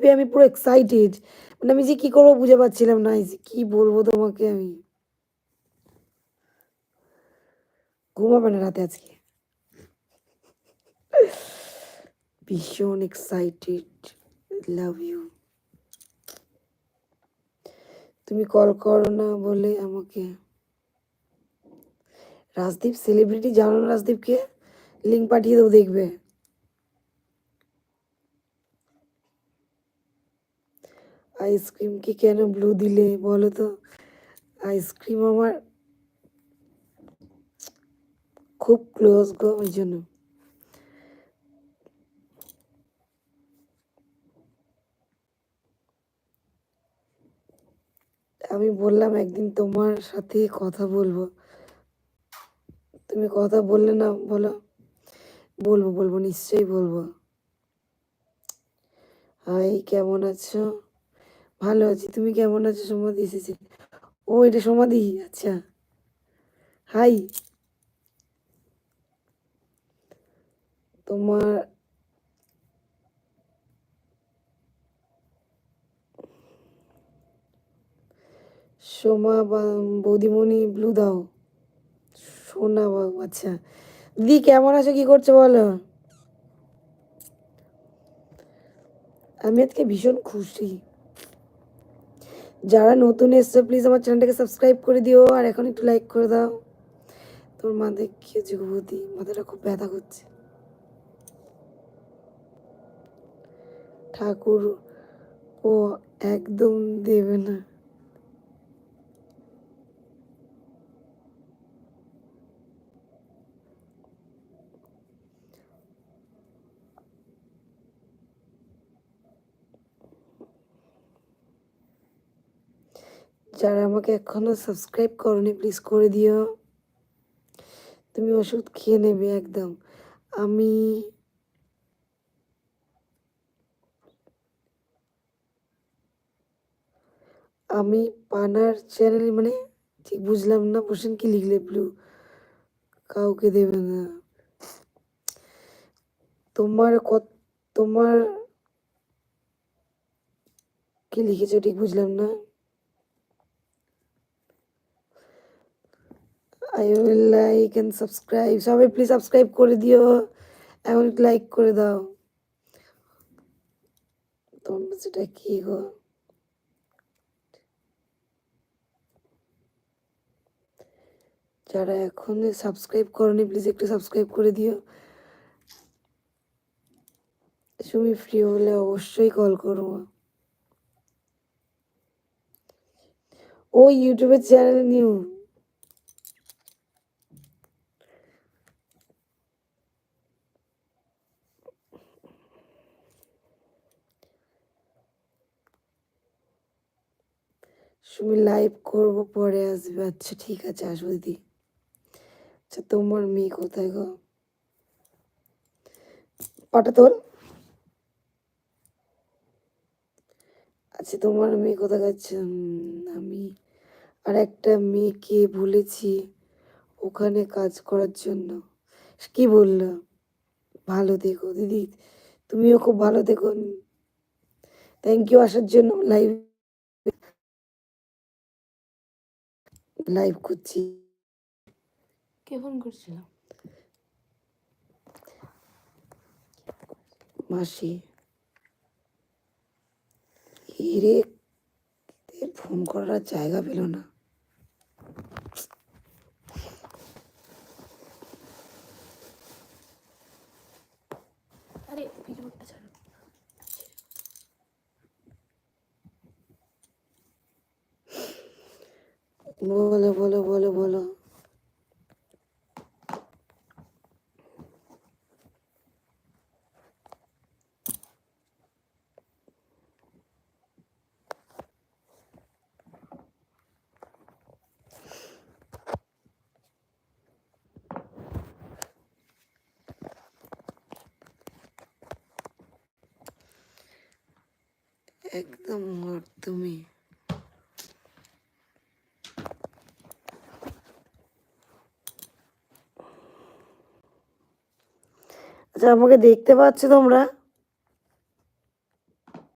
পেয়ে আমি পুরো এক্সাইটেড মানে আমি যে কি করব বুঝে পাচ্ছিলাম না কি বলব তোমাকে আমি? ঘুমাবে না রাতে আজকে। ভীষণ এক্সাইটেড লাভ ইউ তুমি কল করো না বলে আমাকে। রাজদীপ সেলিব্রিটি জানো রাজদীপকে? লিঙ্ক পাঠিয়ে দেবো, দেখবে। আইসক্রিমকে কেন ব্লু দিলে বলো তো আইসক্রিম আমার খুব ক্লোজ গো ওই জন্য। আমি বললাম, একদিন তোমার সাথে কথা বলব। তুমি কথা বললে না, বলো, বলব বলব, নিশ্চয়ই বলব। হাই, কেমন আছো? ভালো আছি। তুমি কেমন আছো? সমাধি এসেছে। ও, এটা সমাধি? আচ্ছা। হাই। তোমার সোমা বৌদিমণি ব্লু দাও। সোনা বাবু আচ্ছা। দিদি কেমন আছো? কি করছ বলো? আমি আজকে ভীষণ খুশি। যারা নতুন এসছো প্লিজ আমার চ্যানেলটাকে সাবস্ক্রাইব করে দিও, আর এখন একটু লাইক করে দাও। তোর মা দেখিয়ে যুগবতী মাথাটা খুব ব্যথা করছে। ঠাকুর ও একদম দেবে না। যারা আমাকে এখনও সাবস্ক্রাইব করনি প্লিজ করে দিও। তুমি ওষুধ খেয়ে নেবে একদম। আমি আমি পানার চ্যানেল মানে ঠিক বুঝলাম না পোষণ কি লিখলে ব্লু কাউকে দেবে না। তোমার কত, তোমার কি লিখেছো ঠিক বুঝলাম না। I will like and subscribe সবাই প্লিজ সাবস্ক্রাইব করে দিও। এখন লাইক করে দাও। তোমার সেটা কি গো? যারা এখন সাবস্ক্রাইব করনি প্লিজ একটু সাবস্ক্রাইব করে দিও। তুমি ফ্রি হলে অবশ্যই কল করব ও ইউটিউবের চ্যানেল নিউ সুমি লাইভ করব পরে আসবে। আচ্ছা ঠিক আছে, আসব দিদি। আচ্ছা তোমার মেয়ে কোথায় গো? পাটা তোল আচ্ছা তোমার মেয়ে কোথায় যাচ্ছে আমি আর একটা মেয়েকে বলেছি ওখানে কাজ করার জন্য। কি বলল? ভালো দেখো দিদি। তুমিও খুব ভালো দেখো থ্যাংক ইউ আসার জন্য লাইভ লাইভ করছি। কে ফোন করছিল? মাসি। হিরে ফোন করার জায়গা পেল না। বলো বলো বলো বলো। একদম তুমি। আচ্ছা আমাকে দেখতে পাচ্ছ তোমরা?